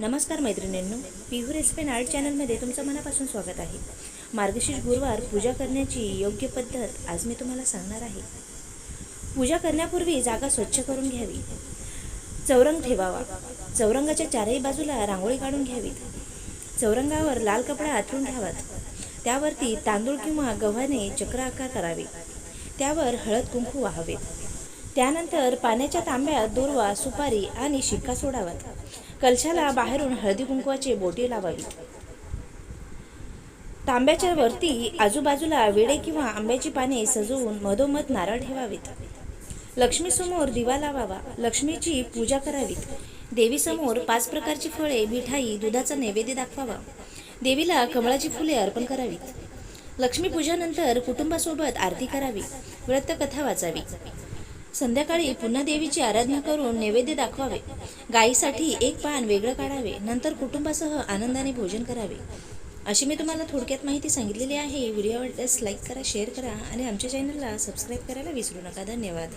नमस्कार मैत्रिणींनो पिहू recipe art चॅनलमध्ये तुमचं मनापासून स्वागत आहे. मार्गशीर्ष गुरुवार पूजा करण्याची योग्य पद्धत आज मी तुम्हाला सांगणार आहे. पूजा करण्यापूर्वी जागा स्वच्छ करून घ्यावी. चौरंग ठेवावा. चौरंगाच्या चारही बाजूला रांगोळी काढून घ्यावी चौरंगावर लाल कपडा आथरून ठेवात. त्यावरती तांदूळ किंवा गव्हाने चक्र आकार करावे. त्यावर हळद कुंकू वाहावेत. त्यानंतर पाण्याच्या तांब्यात दोरवा सुपारी आणि शिक्का सोडावात कलशाला बाहेरून हळदी कुंकवाची बोटी लावावी तांब्याच्या वरती आजूबाजूला वेडे किंवा आंब्याची पाने सजवून मधोमध नारळ ठेवावेत. लक्ष्मीसमोर दिवा लावावा लक्ष्मीची पूजा करावीत. देवीसमोर पाच प्रकारची फळे मिठाई दुधाचा नैवेद्य दाखवावा. देवीला कमळाची फुले अर्पण करावीत. लक्ष्मीपूजानंतर कुटुंबासोबत आरती करावी. व्रतकथा वाचावी. संध्याकाळी पुन्हा देवीची आराधना करून नैवेद्य दाखवावे. गायीसाठी एक पान वेगळं काढावे. नंतर कुटुंबासह आनंदाने भोजन करावे. अशी मी तुम्हाला थोडक्यात माहिती सांगितलेली आहे. व्हिडिओ आवडल्यास लाईक करा शेअर करा आणि आमच्या चॅनलला सबस्क्राईब करायला विसरू नका. धन्यवाद.